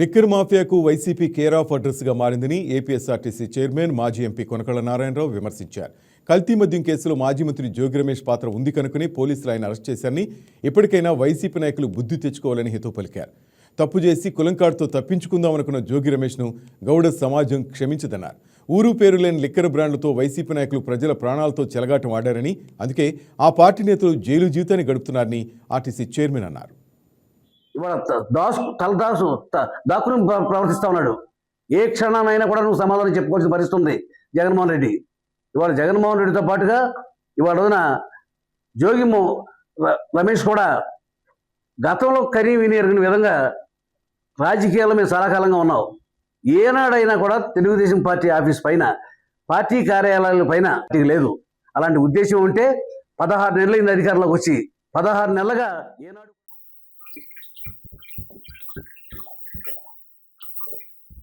Liquor మాఫియాకు YCP care of అడ్రస్గా మారిందని APSRTC chairman మాజీ ఎంపీ కొనకళ్ళ నారాయణరావు విమర్శించారు. కల్తీ మద్యం కేసులో మాజీ మంత్రి జోగి రమేష్ పాత్ర ఉంది కనుకనే పోలీసులు ఆయన అరెస్ట్ చేశారని ఇప్పటికైనా వైసీపీ నాయకులు బుద్ధి తెచ్చుకోవాలని హితో పలికారు. తప్పు చేసి కులంకాడుతో తప్పించుకుందామనుకున్న జోగి రమేష్ను గౌడ సమాజం క్షమించదన్నారు. ఊరు పేరు లేని లిక్కర్ బ్రాండ్లతో వైసీపీ నాయకులు ప్రజల ప్రాణాలతో చెలగాటం ఆడారని అందుకే ఆ పార్టీ నేతలు జైలు జీవితాన్ని గడుపుతున్నారని ఆర్టీసీ చైర్మన్ అన్నారు. ఇవాళ దాసు తలదాసు త- దాక్కుని ప్రవర్తిస్తా ఉన్నాడు. ఏ క్షణానైనా కూడా నువ్వు సమాధానం చెప్పుకోవాల్సిన పరిస్థితి ఉంది జగన్మోహన్ రెడ్డి. ఇవాళ జగన్మోహన్ రెడ్డితో పాటుగా ఇవాళ రోజున జోగిమో ర- రమేష్ కూడా గతంలో కనీ విని ఎరిగిన విధంగా రాజకీయాల్లో మేము చాలా ఉన్నాం ఏనాడైనా కూడా తెలుగుదేశం పార్టీ ఆఫీస్ పైన పార్టీ కార్యాలయాల పైన లేదు. అలాంటి ఉద్దేశం ఉంటే పదహారు నెలలైంది అధికారంలోకి వచ్చి పదహారు నెలలుగా ఏనాడు